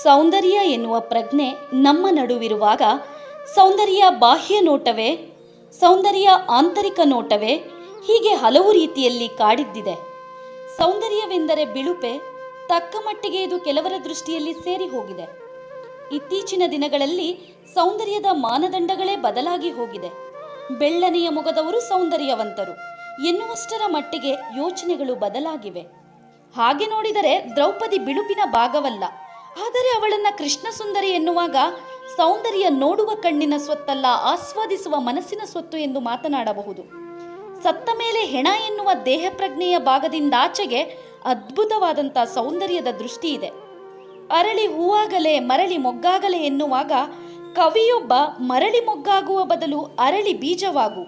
ಸೌಂದರ್ಯ ಎನ್ನುವ ಪ್ರಜ್ಞೆ ನಮ್ಮ ನಡುವಿರುವಾಗ ಸೌಂದರ್ಯ ಬಾಹ್ಯ ನೋಟವೇ? ಸೌಂದರ್ಯ ಆಂತರಿಕ ನೋಟವೇ? ಹೀಗೆ ಹಲವು ರೀತಿಯಲ್ಲಿ ಕಾಡಿದ್ದಿದೆ. ಸೌಂದರ್ಯವೆಂದರೆ ಬಿಳುಪೆ, ತಕ್ಕ ಮಟ್ಟಿಗೆ ಇದು ಕೆಲವರ ದೃಷ್ಟಿಯಲ್ಲಿ ಸೇರಿ ಹೋಗಿದೆ. ಇತ್ತೀಚಿನ ದಿನಗಳಲ್ಲಿ ಸೌಂದರ್ಯದ ಮಾನದಂಡಗಳೇ ಬದಲಾಗಿ ಹೋಗಿದೆ. ಬೆಳ್ಳನೆಯ ಮೊಗದವರು ಸೌಂದರ್ಯವಂತರು, ಎನ್ನುವಷ್ಟರ ಮಟ್ಟಿಗೆ ಯೋಚನೆಗಳು ಬದಲಾಗಿವೆ. ಹಾಗೆ ನೋಡಿದರೆ ದ್ರೌಪದಿ ಬಿಳುಪಿನ ಭಾಗವಲ್ಲ. ಆದರೆ ಅವಳನ್ನ ಕೃಷ್ಣ ಸುಂದರಿ ಎನ್ನುವಾಗ ಸೌಂದರ್ಯ ನೋಡುವ ಕಣ್ಣಿನ ಸ್ವತ್ತಲ್ಲ, ಆಸ್ವಾದಿಸುವ ಮನಸ್ಸಿನ ಸ್ವತ್ತು ಎಂದು ಮಾತನಾಡಬಹುದು. ಸತ್ತ ಮೇಲೆ ಹೆಣ ಎನ್ನುವ ದೇಹ ಪ್ರಜ್ಞೆಯ ಭಾಗದಿಂದಾಚೆಗೆ ಅದ್ಭುತವಾದಂಥ ಸೌಂದರ್ಯದ ದೃಷ್ಟಿ ಇದೆ ಅರಳಿ ಹೂವಾಗಲೇ ಮರಳಿ ಮೊಗ್ಗಾಗಲೇ ಎನ್ನುವಾಗ ಕವಿಯೊಬ್ಬ ಮರಳಿ ಮೊಗ್ಗಾಗುವ ಬದಲು ಅರಳಿ ಬೀಜವಾಗು,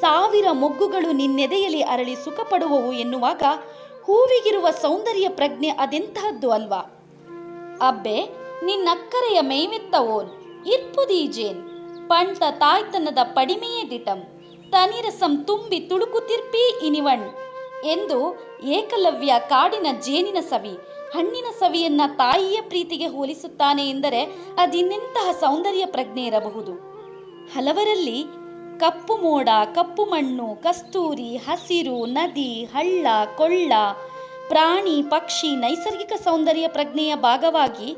ಸಾವಿರ ಮೊಗ್ಗುಗಳು ನಿನ್ನೆದೆಯಲ್ಲಿ ಅರಳಿ ಸುಖಪಡುವವು ಎನ್ನುವಾಗ ಹೂವಿಗಿರುವ ಸೌಂದರ್ಯ ಪ್ರಜ್ಞೆ ಅದೆಂತಹದ್ದು ಅಲ್ವಾ? ಅಬ್ಬೆ ನಿನ್ನಕ್ಕರೆಯ ಮೇವೆತ್ತವೋನ್ ಇರ್ಪುದೀಜೇನ್ ಪಂಟ ತಾಯ್ತನದ ಪಡಿಮೆಯೇ ದಿಟಂ. ತನಿರಸಂ ತುಂಬಿ ತುಳುಕುತಿರ್ಪಿ ಇನಿವಣ್. ಎಂದು ಏಕಲವ್ಯ ಕಾಡಿನ ಜೇನಿನ ಸವಿ, ಹಣ್ಣಿನ ಸವಿಯನ್ನ ತಾಯಿಯ ಪ್ರೀತಿಗೆ ಹೋಲಿಸುತ್ತಾನೆ ಎಂದರೆ ಅದಿನ್ನೆಂತಹ ಸೌಂದರ್ಯ ಪ್ರಜ್ಞೆ ಇರಬಹುದು. ಹಲವರಲ್ಲಿ ಕಪ್ಪು ಮೋಡ, ಕಪ್ಪು ಮಣ್ಣು, ಕಸ್ತೂರಿ, ಹಸಿರು, ನದಿ, ಹಳ್ಳ, ಕೊಳ್ಳ ಪ್ರಾಣಿ, ಪಕ್ಷಿ, ನೈಸರ್ಗಿಕ ಸೌಂದರ್ಯ ಪ್ರಜ್ಞೆಯ ಭಾಗವಾಗಿ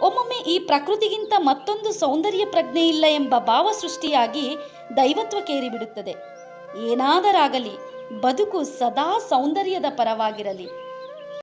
ಒಮ್ಮೊಮ್ಮೆ ಈ ಪ್ರಕೃತಿಗಿಂತ ಮತ್ತೊಂದು ಸೌಂದರ್ಯ ಪ್ರಜ್ಞೆ ಇಲ್ಲ ಎಂಬ ಭಾವ ಸೃಷ್ಟಿಯಾಗಿ ದೈವತ್ವ ಕೇರಿಬಿಡುತ್ತದೆ ಏನಾದರಾಗಲಿ, ಬದುಕು ಸದಾ ಸೌಂದರ್ಯದ ಪರವಾಗಿರಲಿ.